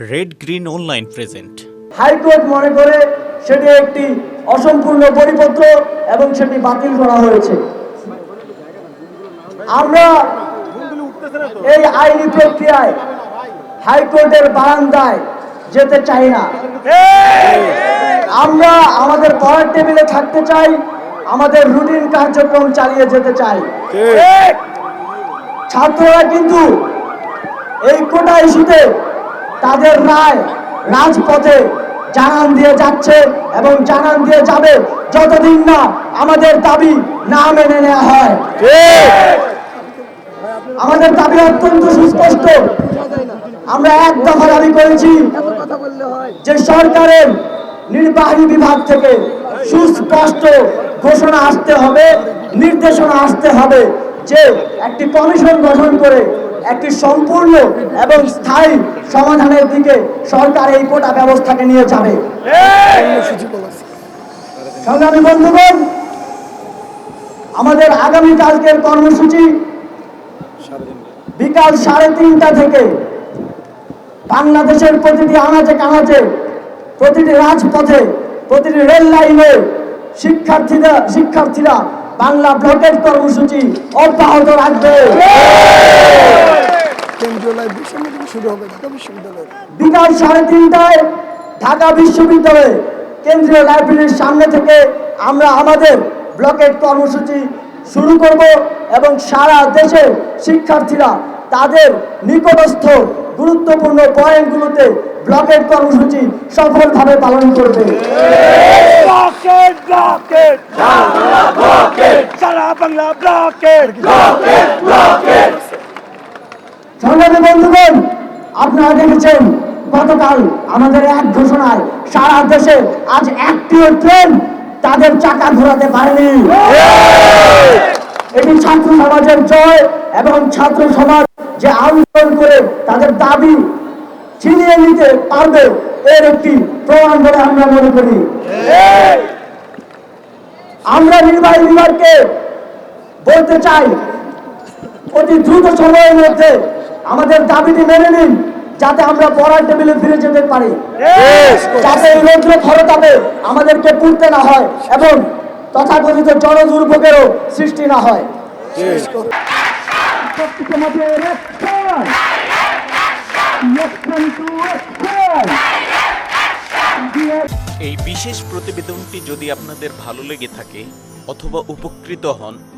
Red green online present high court মনে করে সেটি একটি অসম্পূর্ণ পরিপত্র এবং সেটি বাতিল করা হয়েছে। আমরা এই আইনি প্রক্রিয়ায় হাইকোর্টের বারান্দায় যেতে চাই না। আমরা আমাদের পড়ার টেবিলে থাকতে চাই আমাদের রুটিন কার্যক্রম চালিয়ে যেতে চাই। ছাত্ররা কিন্তু এই কোটা ইস্যুতে তাদের রায় রাজপথে জানান দিয়ে যাচ্ছে এবং জানান দিয়ে যাবে যতদিন না আমাদের দাবি না মেনে নেওয়া হয়। আমাদের দাবি অত্যন্ত সুস্পষ্ট। আমরা এক দফা দাবি করেছি যে সরকারের নির্বাহী বিভাগ থেকে সুস্পষ্ট ঘোষণা আসতে হবে, নির্দেশনা আসতে হবে যে একটি কমিশন গঠন করে একটি সম্পূর্ণ এবং স্থায়ী সমাধানের দিকে সরকার এই কোটা ব্যবস্থাকে নিয়ে যাবে। সংগ্রামী বন্ধুগণ, আমাদের আগামী কালকের কর্মসূচি বিকাল সাড়ে তিনটা থেকে বাংলাদেশের প্রতিটি আনাচে কানাচে, প্রতিটি রাজপথে, প্রতিটি রেল লাইনে শিক্ষার্থীরা শিক্ষার্থীরা বাংলা ব্লকের কর্মসূচি অব্যাহত রাখবে। সামনে থেকে শুরু হবে ঢাকা বিশ্ববিদ্যালয়ের বিকাল সাড়ে তিনটায় ঢাকা বিশ্ববিদ্যালয়ে কেন্দ্রীয় লাইব্রেরির সামনে থেকে আমরা আমাদের ব্লকের কর্মসূচি শুরু করব এবং সারা দেশের শিক্ষার্থীরা তাদের নিকটস্থ গুরুত্বপূর্ণ পয়েন্টগুলোতে ব্লকের কর্মসূচি সফলভাবে পালন করবে। সারা বাংলা ব্লকেট সংগ্রামী বন্ধুগণ, আপনারা দেখেছেন গতকাল আমাদের এক ঘোষণায় সারা দেশে আজ একটিও ট্রেন তাদের চাকা ঘোরাতে পারেনি। এটি ছাত্র সমাজের জয় এবং ছাত্র সমাজ যে আন্দোলন করে তাদের দাবি ছিনিয়ে নিতে পারবে, এর একটি প্রমাণ বলে আমরা মনে করি। আমরা নির্বাহী বিভাগকে বলতে চাই, অতি দ্রুত সময়ের মধ্যে আমাদের দাবিটি মেনে নিন যাতে আমরা পড়ার টেবিলে ফিরে যেতে পারি। যাতে এই রৌদ্র খরতাপে আমাদেরকে পুড়তে না হয় এবং তথাকথিত জনদুর্ভোগেরও সৃষ্টি না হয়। এই বিশেষ প্রতিবেদনটি যদি আপনাদের ভালো লেগে থাকে অথবা উপকৃত হন